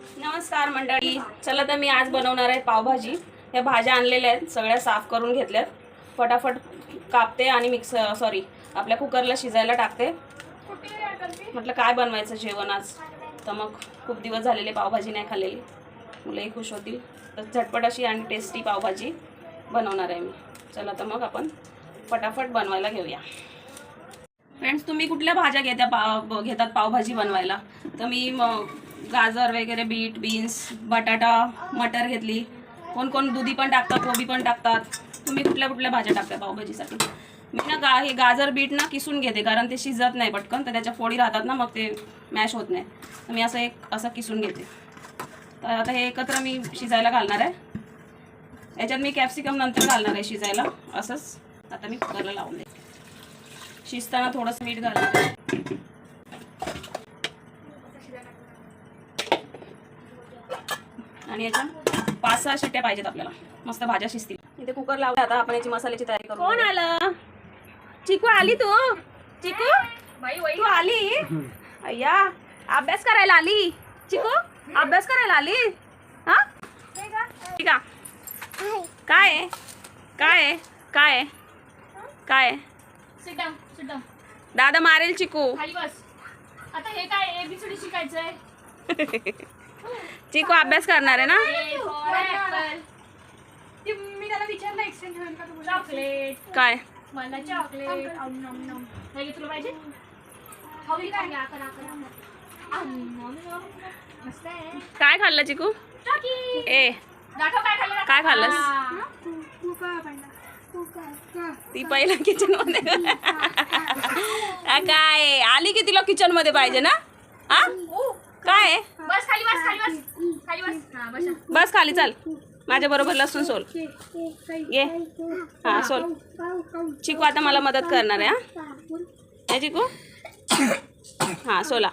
नमस्कार मंडळी. चला तर मी आज बनवणार आहे पावभाजी. या भाज्या आणलेल्या आहेत सगळ्या साफ करून घेतल्यात. फटाफट कापते आणि मिक्स सॉरी आपल्या कुकरला शिजायला टाकते. म्हटलं काय बनवायचं जेवण आज? तर मग खूप दिवस झालेले पावभाजी नाही खाल्लेली. मुलंही खुश होतील. तर झटपट अशी आणि टेस्टी पावभाजी बनवणार आहे मी. चला तर मग आपण फटाफट बनवायला घेऊया. फ्रेंड्स तुम्ही कुठल्या भाज्या घेत्या पाव घेतात पावभाजी बनवायला? तर मी मग गाजर वगैरे बीट बीन्स बटाटा मटर घेतली. कोण कोण दुधी पण टाकतात कोबी पण टाकतात. तुम्ही कुठल्या कुठल्या भाज्या टाकता पावभाजीसाठी? मी ना गा हे गाजर बीट ना किसून घेते कारण ते शिजत नाही पटकन तर त्याच्या फोडी राहतात ना मग ते मॅश होत नाही. तर मी असं एक असं किसून घेते. तर आता हे एकत्र मी शिजायला घालणार आहे. याच्यात मी कॅप्सिकम नंतर घालणार आहे शिजायला. असंच. आता मी कुकरला लावून देते. शिजताना थोडंसं मीठ घालणार आहे. आणि याच्या पाच सहा शिट्ट्या पाहिजेत आपल्याला. मस्त भाज्या शिजतील. इथे कुकर लावला आता आपण याची मसाल्याची तयारी करू. कोण आलं? चिकू आली तू? चिकू? तू आली? अय्या अभ्यास करायला आली? चिकू अभ्यास करायला आली? हा? ठीक आहे. काय काय काय काय. दादा मारेल चिकू. खाली बस. आता हे काय एबीसीडी शिकायचंय? चिकू अभ्यास करणार आहे ना? A for apple. ते मी त्याला विचारलं एक्सचेंज होईल का तुला चॉकलेट काय? मला चॉकलेट आम नम नम हे घे तुला पाहिजे हवी काय घ्या करा करा आम नम नम मस्त आहे काय खाल्लं चिकू? चॉकी ए दाखव काय खाल्लं काय खाल्लंस? ती पहिला किचनमध्ये. आ, काय आली की तिला किचनमध्ये पाहिजे ना? हा? काय? बस खाली बस खाली बस. खाली बस. हा बस. बस खाली चाल. माझ्या बरोबर लसूण सोल. ये. हा सोल. चिकू आता मला मदत करणार आहे हा? हे चिकू. हा सोला.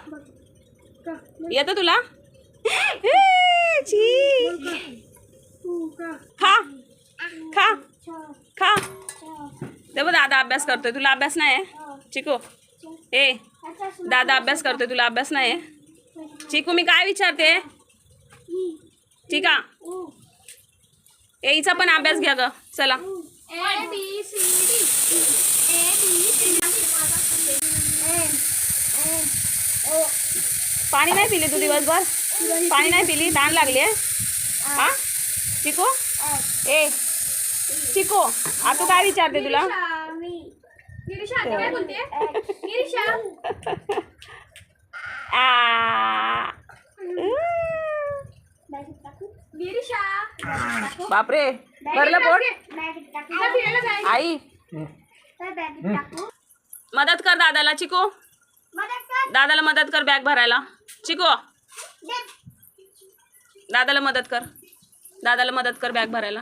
येतं तुला. खा. खा. खा. ते बघ दादा अभ्यास करतोय. तुला अभ्यास नाही आहे? चिकू. ए. दादा अभ्यास करतोय. तुला अभ्यास नाही आहे? चिकू मी काय विचारते? चिका ए हिचा पण अभ्यास घ्या ग. चला. पाणी नाही पिली तू दिवसभर? पाणी नाही पिली? तहान लागली आहे? हा? चिकू? ए चिकू आ तू काय विचारते तुला? बापरे. भरलं पोट. आई. मदत कर दादाला चिकू. दादाला मदत कर बॅग भरायला. चिकू. दादाला मदत कर. दादाला मदत कर बॅग भरायला.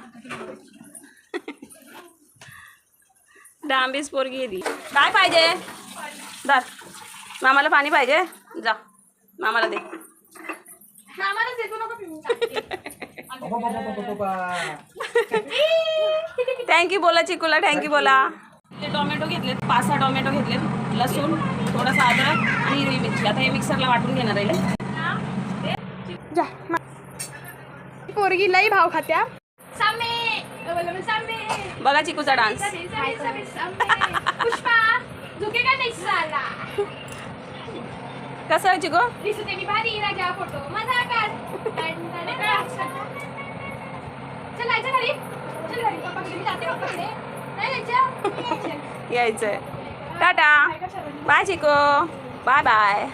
डांबीस पोरगी काय पाहिजे? दर मामाला पाणी पाहिजे? जा मामाला दे. आम्हालाच देतो नको पिऊ. थँक्यू बोला चिकूला थँक्यू बोला. ते टोमॅटो घेतलेत पाच सहा टोमॅटो घेतलेत लसूण थोडासा अद्रक आणि हिरवी मिरची. आता हे मिक्सरला वाटून घेणार आहे पोरगी लई भाव खात्या सामे सामे बघा चिकूचा डान्स. पुष्पा झुकेगा नाही साला कसं आहे चिकू यायचंय. Tata. Bye Chiku bye bye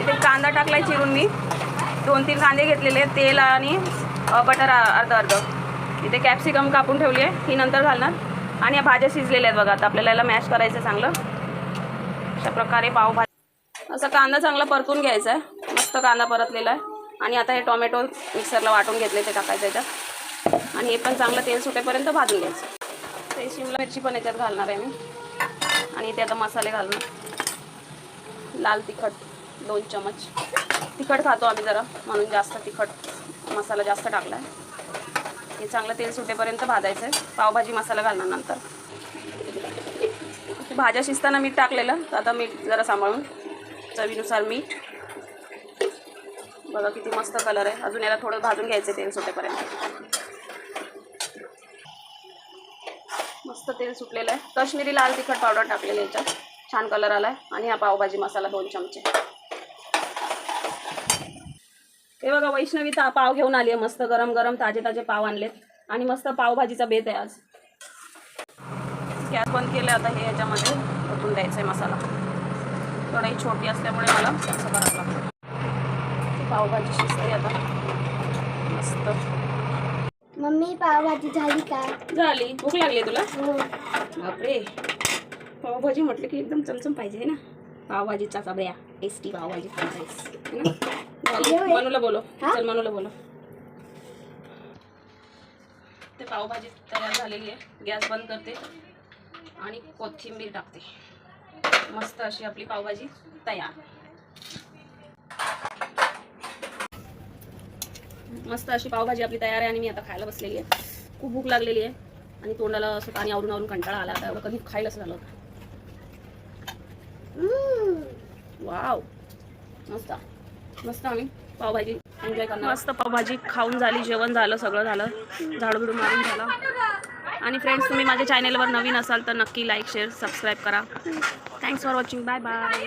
इथे कांदा टाकलाय चिरून. मी दोन तीन कांदे घेतलेले तेल आणि बटर अर्ध अर्ध. इथे कॅप्सिकम कापून ठेवली आहे ही नंतर घालणार. आणि या भाज्या शिजलेल्या आहेत बघा. आता आपल्याला याला मॅश करायचं आहे चांगलं. अशा प्रकारे पावभाजी असं कांदा चांगला परतून घ्यायचा आहे. मस्त कांदा परतलेला आहे. आणि आता हे टोमॅटो मिक्सरला वाटून घेतले ते टाकायचं याच्यात आणि हे पण चांगलं तेल सुटेपर्यंत भाजून घ्यायचं. ते शिमला मिरची पण याच्यात घालणार आहे मी. आणि इथे आता मसाले घालणार. लाल तिखट दोन चमच तिखट खातो आम्ही जरा. म्हणून जास्त तिखट मसाला जास्त टाकला आहे हे चांगलं तेल सुटेपर्यंत भाजायचं आहे पावभाजी मसाला घालणार नंतर. भाज्या शिजताना मीठ टाकलेलं. तर आता मीठ जरा सांभाळून. चवीनुसार मीठ. बघा किती मस्त कलर आहे. अजून याला थोडं भाजून घ्यायचं तेल सुटेपर्यंत. मस्त तेल सुटलेलं आहे. कश्मीरी लाल तिखट पावडर टाकलेलं आहे याच्यात. छान कलर आला आहे आणि हा पावभाजी मसाला दोन चमचे. हे बघा वैष्णवी ता पाव घेऊन आली आहे मस्त गरम गरम ताजे ताजे पाव आणलेत. आणि मस्त पावभाजीचा बेत आहे आज. गॅस बंद केलं आता हे याच्यामध्ये ओतून द्यायचं आहे मसाला. कढई छोटी असल्यामुळे मला असं करावं लागतं. पावभाजी शिजते आता. मस्त. मम्मी पावभाजी झाली का? झाली. भूक लागली तुला? हो. बापरे. पावभाजी म्हटलं की एकदम चमचम पाहिजे ना? पावभाजीचा चबऱ्या. टेस्टी पावभाजी मनूला बोलो? चल मनूला बोलो. ते पावभाजी तयार झालेली आहे. गॅस बंद करते. आणि कोथिंबीर टाकते. मस्त अशी आपली पावभाजी तयार. मस्त अशी पावभाजी आपली तयार आहे आणि मी आता खायला बसलेली आहे. खूप भूक लागलेली आहे. आणि तोंडाला असं पाणी आवरून आवरून कंटाळा आला. आता एवढं कधी खायलाच झालं होतं. वाव. मस्त. मस्त आम्ही पावभाजी एन्जॉय करणार. मस्त पावभाजी खाऊन झाली जेवण झालं सगळं झालं. झाडू बिडू मारून झाला. आणि फ्रेंड्स तुम्ही माझ्या चॅनेलवर नवीन असाल तर नक्की लाईक शेअर सबस्क्राईब करा. Thanks for watching bye bye